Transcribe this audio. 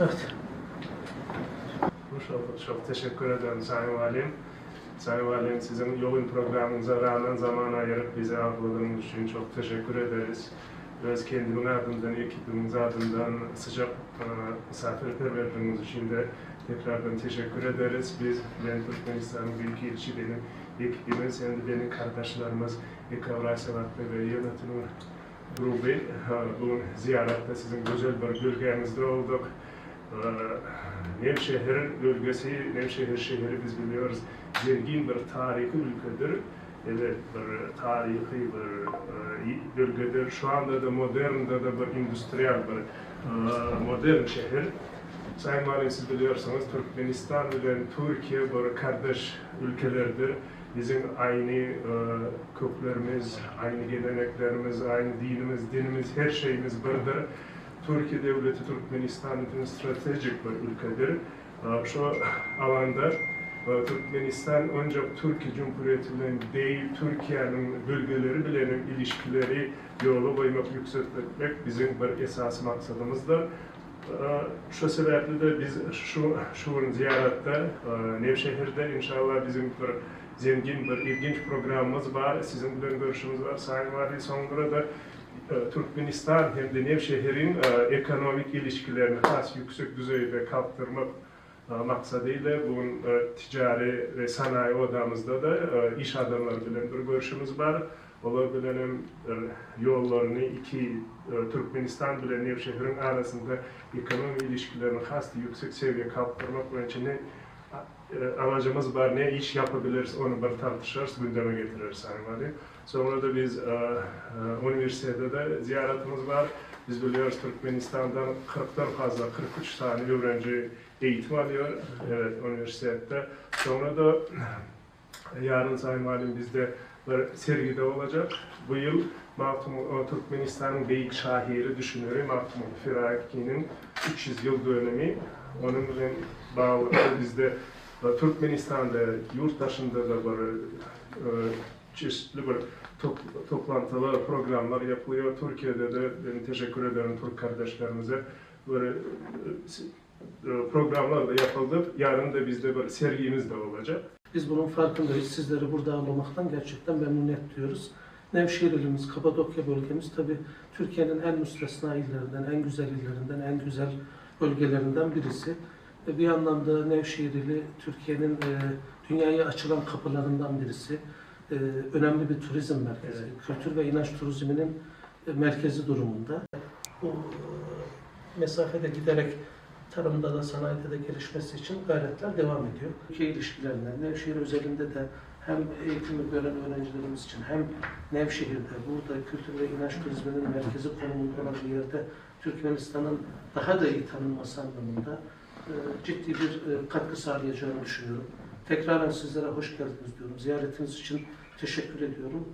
Evet. Hoş. Çok teşekkür ederim Sayın Valim. Sayın Valim sizin yolun programınıza rağmen zaman ayırıp bize ağırladığınız için çok teşekkür ederiz. Öz kendimin adından, ekibimiz adından sıcak e, misafirperverliğiniz için de tekrardan teşekkür ederiz. Biz, ben Türkmenistan'ın büyük ilçi benim ekibimiz, de benim kardeşlerimiz Ekavray Sevatlı ve yönetim grubu e, bu ziyarette sizin güzel bir bölgemizde olduk. Ee, Nevşehir'in bölgesi, Nevşehir şehri biz biliyoruz zengin bir tarihi ülkedir. Evet, bir tarihi bir e, bölgedir. Şu anda da modern da da bir endüstriyel bir e, modern şehir. Sayın Valim siz biliyorsunuz Türkmenistan ile Türkiye bir kardeş ülkelerdir. Bizim aynı e, köklerimiz, aynı geleneklerimiz, aynı dinimiz, dinimiz, her şeyimiz birdir. Türkiye devleti Türkmenistan için stratejik bir ülkedir. Şu alanda Türkmenistan ancak Türkiye Cumhuriyeti'nin değil, Türkiye'nin bölgeleri bilen ilişkileri yolu koymak, yükseltmek bizim bir esas maksadımızdır. E, Şu sebeple de biz şu şu ziyarette e, Nevşehir'de inşallah bizim bir zengin bir ilginç programımız var. Sizin bilen görüşümüz var. Sayın Vali sonra da e, Türkmenistan hem de Nevşehir'in e, ekonomik ilişkilerini has yüksek düzeyde kalktırmak e, maksadıyla bunun e, ticari ve sanayi odamızda da e, iş adamları bilen bir görüşümüz var. Onlar bilenim yollarını iki e, Türkmenistan bilen Nevşehir'in arasında ekonomi ilişkilerini has yüksek seviye kalktırmak ve içine e, amacımız var. Ne iş yapabiliriz onu bir tartışırız, gündeme getiririz Vali. Sonra da biz e, e, üniversitede de ziyaretimiz var. Biz biliyoruz Türkmenistan'dan 40'tan fazla, 43 tane öğrenci eğitim alıyor evet, üniversitede. Sonra da yarın Sayın Valim bizde bir sergide olacak. Bu yıl Mahtum o Türkmenistan'ın Beyik Şahiri düşünürü Mahtum Firaki'nin 300 yıl dönemi. Onun bağlı bizde e, Türkmenistan'da, yurt dışında da böyle e, çeşitli bir top, programlar yapılıyor. Türkiye'de de ben teşekkür ederim Türk kardeşlerimize. Böyle e, programlar da yapıldı. Yarın da bizde bir sergimiz de olacak. Biz bunun farkındayız. Sizleri burada ağırlamaktan gerçekten memnuniyet duyuyoruz. Nevşehir ilimiz, Kapadokya bölgemiz tabii Türkiye'nin en müstesna illerinden, en güzel illerinden, en güzel bölgelerinden birisi. Bir anlamda Nevşehir ili Türkiye'nin e, dünyaya açılan kapılarından birisi. E, önemli bir turizm merkezi, kültür ve inanç turizminin e, merkezi durumunda. Bu mesafede giderek tarımda da sanayide de gelişmesi için gayretler devam ediyor. Ülke ilişkilerinde Nevşehir özelinde de hem eğitimi gören öğrencilerimiz için hem Nevşehir'de burada kültür ve inanç turizminin merkezi konumunda olan bir yerde Türkmenistan'ın daha da iyi tanınması anlamında ciddi bir e, katkı sağlayacağını düşünüyorum. Tekraren sizlere hoş geldiniz diyorum. Ziyaretiniz için teşekkür ediyorum.